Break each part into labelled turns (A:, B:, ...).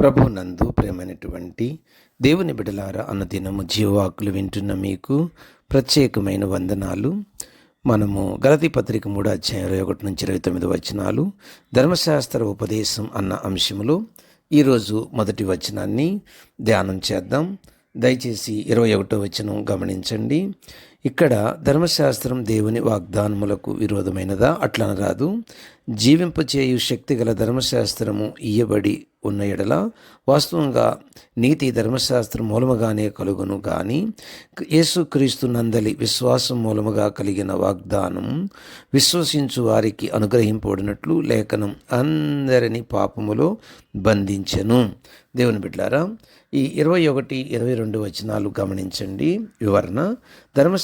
A: ప్రభు నందు ప్రేమైనటువంటి దేవుని బిడలార అన్న దినము జీవవాకులు వింటున్న మీకు ప్రత్యేకమైన వందనాలు. మనము గలతి పత్రిక మూడు అధ్యాయం ఇరవై ఒకటి నుంచి ఇరవై తొమ్మిది వచనాలు ధర్మశాస్త్ర ఉపదేశం అన్న అంశములో ఈరోజు మొదటి వచనాన్ని ధ్యానం చేద్దాం. దయచేసి ఇరవై ఒకటో వచనం గమనించండి. ఇక్కడ ధర్మశాస్త్రం దేవుని వాగ్దానములకు విరోధమైనదా? అట్లనరాదు జీవింపచేయు శక్తి గల ధర్మశాస్త్రము ఇయ్యబడి ఉన్న ఎడల వాస్తవంగా నీతి ధర్మశాస్త్రం మూలముగానే కలుగును కానీ యేసుక్రీస్తు నందలి విశ్వాసం మూలముగా కలిగిన వాగ్దానం విశ్వసించు వారికి అనుగ్రహింపబడినట్లు లేఖనం అందరిని పాపములో బంధించెను. దేవుని బిడ్డారా ఈ ఇరవై ఒకటి ఇరవై రెండు వచనాలు గమనించండి. వివరణ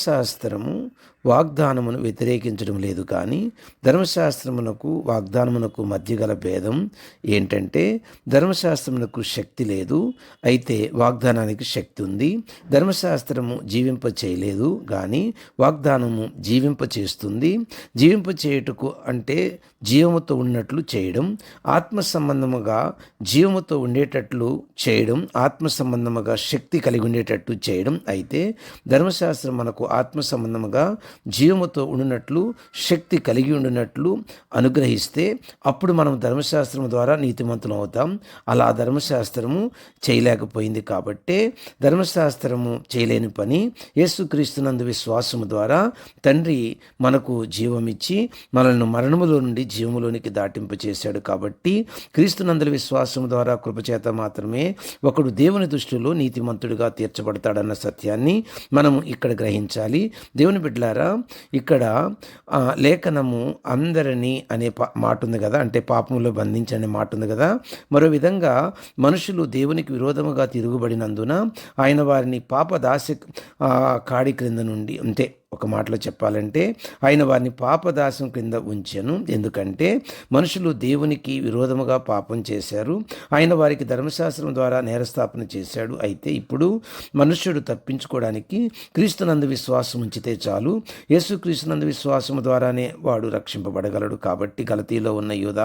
A: ధర్మశాస్త్రము వాగ్దానమును వ్యతిరేకించడం లేదు కానీ ధర్మశాస్త్రమునకు వాగ్దానమునకు మధ్య గల భేదం ఏంటంటే ధర్మశాస్త్రమునకు శక్తి లేదు అయితే వాగ్దానానికి శక్తి ఉంది. ధర్మశాస్త్రము జీవింప చేయలేదు కానీ వాగ్దానము జీవింప చేస్తుంది. జీవింప చేయుటకు అంటే జీవముతో ఉన్నట్లు చేయడం ఆత్మ సంబంధముగా జీవముతో ఉండేటట్లు చేయడం ఆత్మ సంబంధముగా శక్తి కలిగి ఉండేటట్టు చేయడం. అయితే ధర్మశాస్త్రం మనకు ఆత్మ సంబంధముగా జీవముతో ఉండినట్లు శక్తి కలిగి ఉండినట్లు అనుగ్రహిస్తే అప్పుడు మనం ధర్మశాస్త్రం ద్వారా నీతిమంతులు అవుతాం. అలా ధర్మశాస్త్రము చేయలేకపోయింది కాబట్టే ధర్మశాస్త్రము చేయలేని పని యేసుక్రీస్తునందు విశ్వాసము ద్వారా తండ్రి మనకు జీవమిచ్చి మనల్ని మరణములో నుండి జీవములోనికి దాటింప చేశాడు కాబట్టి క్రీస్తునందుల విశ్వాసము ద్వారా కృపచేత మాత్రమే ఒకడు దేవుని దృష్టిలో నీతిమంతుడిగా తీర్చబడతాడన్న సత్యాన్ని మనము ఇక్కడ గ్రహించాలి. దేవుని బిడ్డలారా ఇక్కడ లేఖనము అందరినీ అనే పా మాట ఉంది కదా అంటే పాపములో బంధించనే మాట ఉంది కదా. మరో విధంగా మనుషులు దేవునికి విరోధముగా తిరుగుబడినందున ఆయన వారిని పాప దాసి కాడి క్రింద నుండి అంటే ఒక మాటలో చెప్పాలంటే ఆయన వారిని పాపదాసం క్రింద ఉంచెను. ఎందుకంటే మనుషులు దేవునికి విరోధముగా పాపం చేశారు. ఆయన వారికి ధర్మశాస్త్రం ద్వారా నేరస్థాపన చేశాడు. అయితే ఇప్పుడు మనుష్యుడు తప్పించుకోవడానికి క్రీస్తునందు విశ్వాసం ఉంచితే చాలు. యేసు క్రీస్తునందు విశ్వాసము ద్వారానే వాడు రక్షింపబడగలడు. కాబట్టి గలతీలో ఉన్న యూద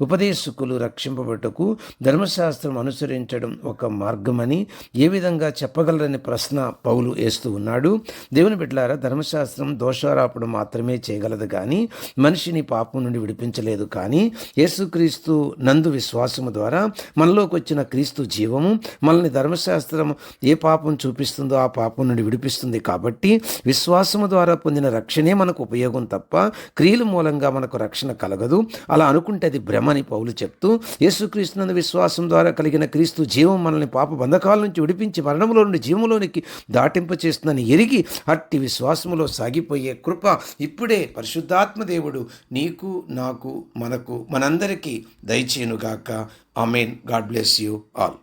A: ఉపదేశకులు రక్షింపబడుటకు ధర్మశాస్త్రం అనుసరించడం ఒక మార్గమని ఏ విధంగా చెప్పగలరనే ప్రశ్న పౌలు వేస్తూ ఉన్నాడు. దేవుని బిడ్డలారా ధర్మశాస్త్రం దోషారాపడం మాత్రమే చేయగలదు కానీ మనిషిని పాపం నుండి విడిపించలేదు కానీ యేసుక్రీస్తు నందు విశ్వాసము ద్వారా మనలోకి వచ్చిన క్రీస్తు జీవము మనల్ని ధర్మశాస్త్రం ఏ పాపం చూపిస్తుందో ఆ పాపం నుండి విడిపిస్తుంది కాబట్టి విశ్వాసము ద్వారా పొందిన రక్షణే మనకు ఉపయోగం తప్ప క్రియల మూలంగా మనకు రక్షణ కలగదు. అలా అనుకుంటే అది భ్రమని పౌలు చెప్తూ యేసుక్రీస్తునందు విశ్వాసం ద్వారా కలిగిన క్రీస్తు జీవం మనల్ని పాప బంధకాల నుంచి విడిపించి మరణములో నుండి జీవంలోనికి దాటింప చేస్తుందని ఎరిగి అట్టి విశ్వాసములో సాగిపోయే కృప ఇప్పుడే పరిశుద్ధాత్మ దేవుడు నీకు నాకు మనకు మనందరికీ దయచేయునుగాక. Amen. God bless you all.